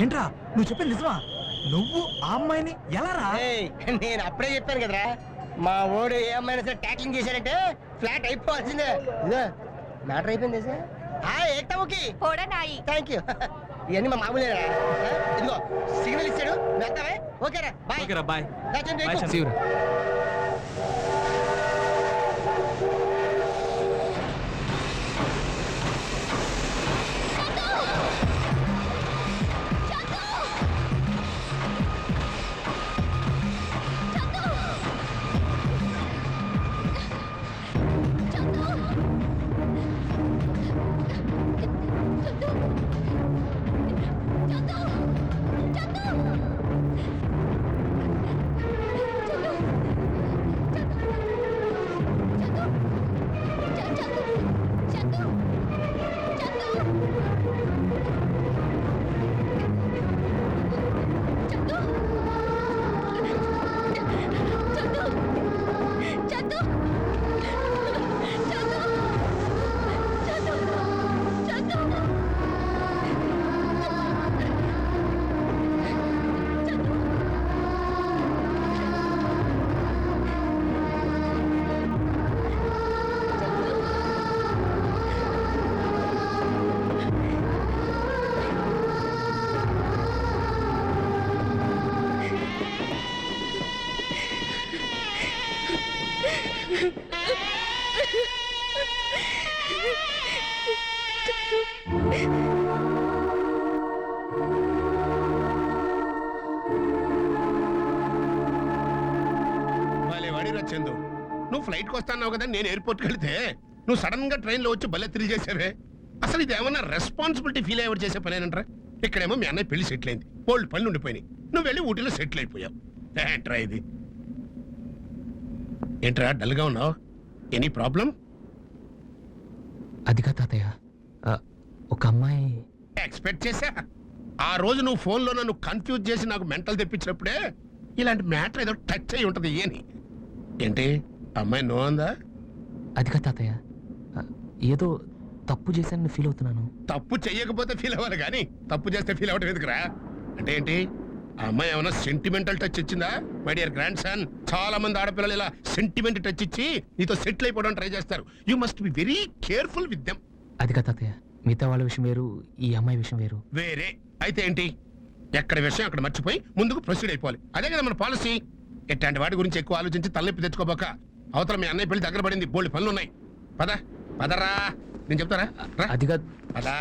ఏంట్రా? నువ్వు చెప్పింది నిజమా? నువ్వు ఆ అమ్మాయిని ఎలా రా? నేను అప్పుడే చెప్పాను కదరా. మా ఓడు ఏ అమ్మాయినా సరే ట్యాక్లింగ్ చేశారంటే ఫ్లాట్ అయిపోవాల్సిందే. ఇదో మ్యాటర్ అయిపోయింది sir hi Ekta okay poda నాయి. థ్యాంక్ యూ ఇవన్నీ మా మామూలేరా ఇదిగో సిగ్నల్ ఇచ్చాడు. వెళ్తావే? ఓకేరా బాయ్ ఓకేరా బాయ్ రా, చందు, చందు. నువ్వు ఫ్లైట్కి వస్తాన్నావు కదా నేను ఎయిర్పోర్ట్కి వెళ్తే. నువ్వు సడన్గా ట్రైన్లో వచ్చి భలే తిరిగి చేసావే. అసలు ఇది ఏమన్నా రెస్పాన్సిబిలిటీ ఫీల్ అయ్యేవాడు చేసే పనేనంటారా ఇక్కడేమో మీ అన్నయ్య పెళ్ళి సెటిల్ అయింది. ఓల్డ్ పనులు ఉండిపోయినాయి. నువ్వు వెళ్ళి ఊటీలో సెటిల్ అయిపోయావు. ఏంట్రా ఇది. ఏంట్రా డల్గా ఉన్నావు? Any problem? అదిగా తాతయ్య. ఆ, ఒక అమ్మాయి ఎక్స్పెక్ట్ చేశా? ఆ రోజు నువ్వు ఫోన్లో నన్ను కన్ఫ్యూజ్ చేసి నాకు మెంటల్ తెప్పించినప్పుడే ఇలాంటి మ్యాటర్ ఏదో టచ్ అయి ఉంటది అని ఏంటి అమ్మాయి నో అందా? అదిగా తాతయ్య. ఆ, ఏదో తప్పు చేశానని ఫీల్ అవుతున్నాను. తప్పు చెయ్యకపోతే ఫీల్ అవ్వాలి కానీ తప్పు చేస్తే ఫీల్ అవ్వడం ఎందుకురా? అంటే ఏంటి? ఆ అమ్మాయి ఏమైనా సెంటిమెంటల్ టచ్ ఇచ్చిందా? మై డియర్ గ్రాండ్ సన్ చాలా మంది ఆడపిల్లలు ఇలా సెంటిమెంట్ టచ్ ఇచ్చి నీతో సెటిల్ అయిపోవడం ట్రై చేస్తారు. You must be very careful with them అదిగా తాతయ్య మిగతా వాళ్ళ విషయం వేరు ఈ అమ్మాయి విషయం వేరు. వేరే. అయితే ఏంటి? ఎక్కడ విషయం అక్కడ మర్చిపోయి ముందుకు ప్రొసీడ్ అయిపోవాలి. అదే కదా మన పాలసీ ఎట్లాంటి వాటి గురించి ఎక్కువ ఆలోచించి తలనొప్పి తెచ్చుకోబాక. అవతల మీ అన్నయ్య పెళ్ళి దగ్గర పడింది. బోల్డ్ పనులు ఉన్నాయి. పద పదరా. నేను చెప్తారా? రా. అదిగా పద.